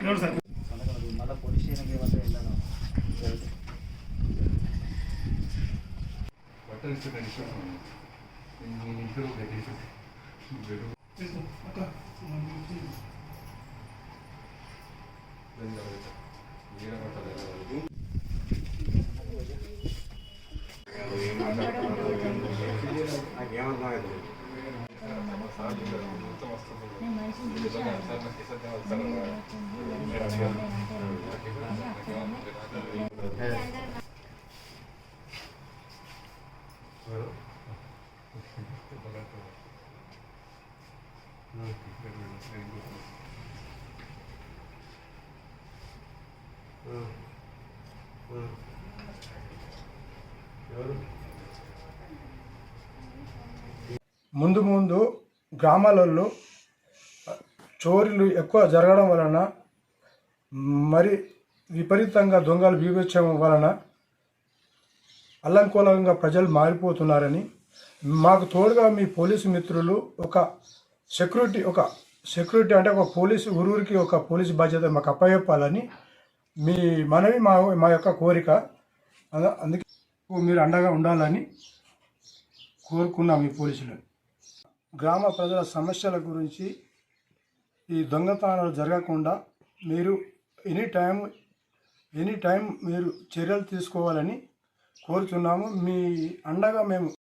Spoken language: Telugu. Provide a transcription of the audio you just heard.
No, బట్టలు ఇస్తే విశ్వాసం ఉంది. నేను ఇంట్లో పెట్టేసి ముందు ముందు గ్రామాలలో చోరీలు ఎక్కువ జరగడం వలన మరి విపరీతంగా దొంగలు బీభత్సం వలన అల్లంకోలంగా ప్రజలు మారిపోతున్నారని మాకు తోడుగా మీ పోలీసు మిత్రులు ఒక సెక్యూరిటీ ఒక సెక్యూరిటీ అంటే ఒక పోలీసు ఊరూరికి ఒక పోలీసు బాధ్యత మాకు అప్పచెప్పాలని మీ మనవి మా మా యొక్క కోరిక. అందుకే మీరు అండగా ఉండాలని కోరుకున్నాం మీ పోలీసులు గ్రామ ప్రజల సమస్యల గురించి ఈ దొంగతనాలు జరగకుండా మీరు ఎనీ టైం ఎనీ టైం మీరు చర్యలు తీసుకోవాలని కోరుతున్నాము మీ అండగా మేము